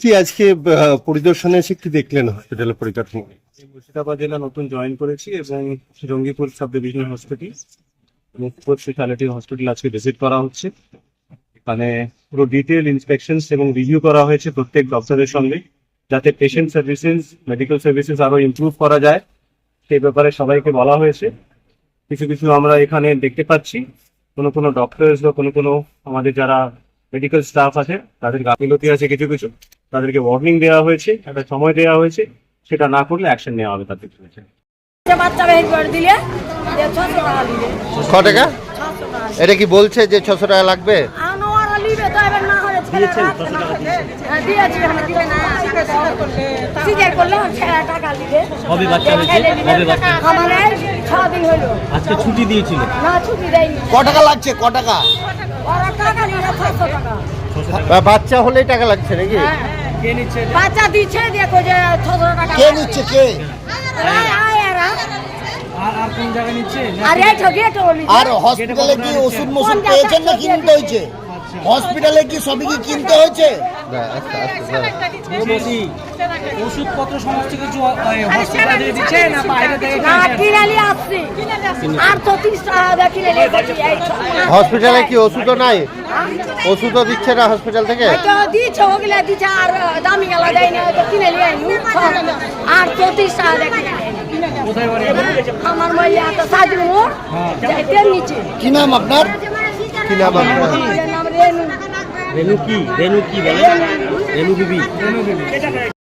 কি আজকে পরিদর্শনে এসে কি দেখলেন হসপিটালের পরিকাঠামো? মুর্শিদাবাদ জেলা নতুন জয়েন করেছি এবং Jangipur sub divisional hospital Mukhpur speciality hospital আজকে ভিজিট করা হচ্ছে। এখানে পুরো ডিটেল ইন্সপেকশনস এবং রিভিউ করা হয়েছে প্রত্যেক ডক্টরের সঙ্গে, যাতে পেশেন্ট সার্ভিসেস মেডিকেল সার্ভিসেস আরও ইমপ্রুভ করা যায়। সেই ব্যাপারে সবাইকে বলা হয়েছে। কিছু কিছু আমরা এখানে দেখতে পাচ্ছি। কোনো কোনো ডক্টরস বা কোনো কোনো আমাদের যারা মেডিকেল স্টাফ আছে তাদের গাফিলতি আছে কিছু কিছু। তাদেরকে ওয়ার্নিং দেওয়া হয়েছে একটা সময় দেওয়া হয়েছে সেটা না করলে অ্যাকশন নেওয়া হবে তাদের বিরুদ্ধে ক টাকা? এটা কি বলছে যে ছশো টাকা লাগবে? হ্যাঁ ক টাকা লাগছে? ক টাকা? বাচ্চা হলেই টাকা লাগছে নাকি? হ্যাঁ। বাচ্চা দিচ্ছে দেখো যে ছশো টাকা কে নিচ্ছে কে? আয়, আয়, এরা। আর আর কোন জায়গায় নিচ্ছে? আর এই তো আর হসপিটালে কি ওষুধ মশুদ পেয়েছেন না কিনতে হয়েছে? হসপিটালে কি সবই কি কিনতে হয়েছে? না, আস্তে আস্তে দাঁড়াও। বসি ওষুধপত্র সমস্ত কিছু হসপিটাল দিচ্ছে না বাইরে থেকে কিনে আসছি। আর তো টাকা কিনে হসপিটালে কি ওষুধও নাই? ওষুধও দিচ্ছে না হসপিটাল থেকে? দিচ্ছে ওগুলা দিচ্ছে আর দামি গেলা দেয় না তো কিনে নিয়ে আইনু আর চৌত্রিশ টাকা আমার মাইয়া তো সাজু মোড় যাইতে নিচে। কি নাম আপনার? কি নাম আপনার? রেনু কি? রেনু কি বলে? রেনু বিবি।